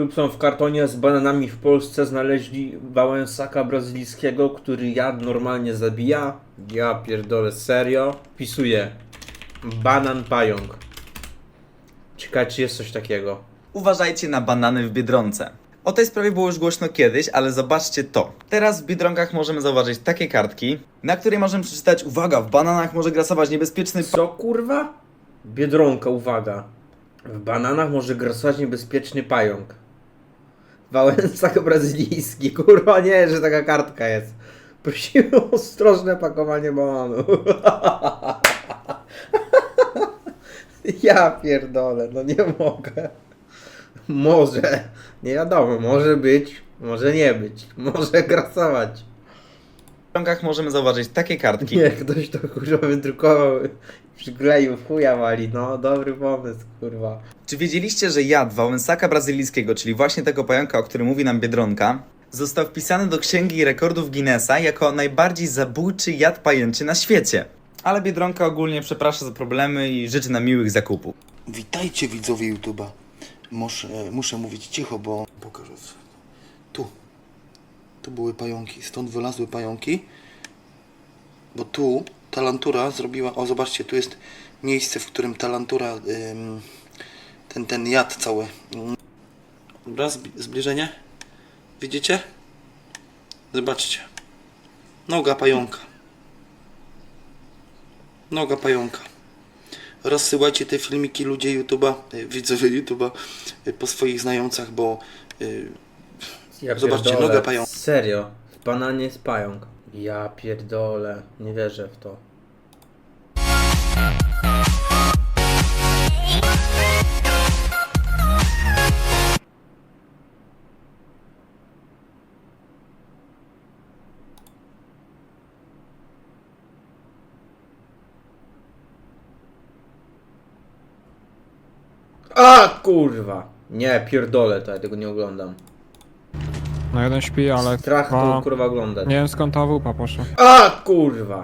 Tupson w kartonie z bananami w Polsce znaleźli wałęsaka brazylijskiego, który jad normalnie zabija. Ja pierdolę, serio. Pisuję. Banan pająk. Ciekawe, czy jest coś takiego. Uważajcie na banany w Biedronce. O tej sprawie było już głośno kiedyś, ale zobaczcie to. Teraz w Biedronkach możemy zauważyć takie kartki, na której możemy przeczytać Uwaga, w bananach może grasować niebezpieczny Co kurwa? Biedronka, uwaga. W bananach może grasować niebezpieczny pająk. Wałęsak brazylijski. Kurwa nie, że taka kartka jest. Prosimy o ostrożne pakowanie bananów. Ja pierdolę, no nie mogę. Może. Nie wiadomo, może być, może nie być. Może grasować. W Biedronkach możemy zauważyć takie kartki, Nie, ktoś to kurwa wydrukował, przykleił w chuja wali, no dobry pomysł, kurwa. Czy wiedzieliście, że jad wałęsaka brazylijskiego, czyli właśnie tego pająka, o którym mówi nam Biedronka, został wpisany do Księgi Rekordów Guinnessa jako najbardziej zabójczy jad pajęczy na świecie? Ale Biedronka ogólnie przeprasza za problemy i życzy nam miłych zakupów. Witajcie widzowie YouTube'a. Muszę, muszę mówić cicho, bo pokażę. Tu. Tu były pająki. Stąd wylazły pająki. Bo tu talantura zrobiła. O, zobaczcie, tu jest miejsce, w którym talantura. Ten, ten jad cały. Dobra, zbliżenie. Widzicie? Zobaczcie. Noga pająka. Noga pająka rozsyłajcie te filmiki ludzie YouTube'a, y, widzowie YouTube'a y, po swoich znajomcach, bo y, Ja Zobaczcie, pierdolę. nogę pająka. Serio, w bananie jest pająk. Ja pierdolę, nie wierzę w to. A kurwa! Nie, pierdolę, to ja tego nie oglądam. No jeden śpi, ale Strach dwa- to kurwa oglądać. nie wiem skąd ta wupa poszła. A kurwa!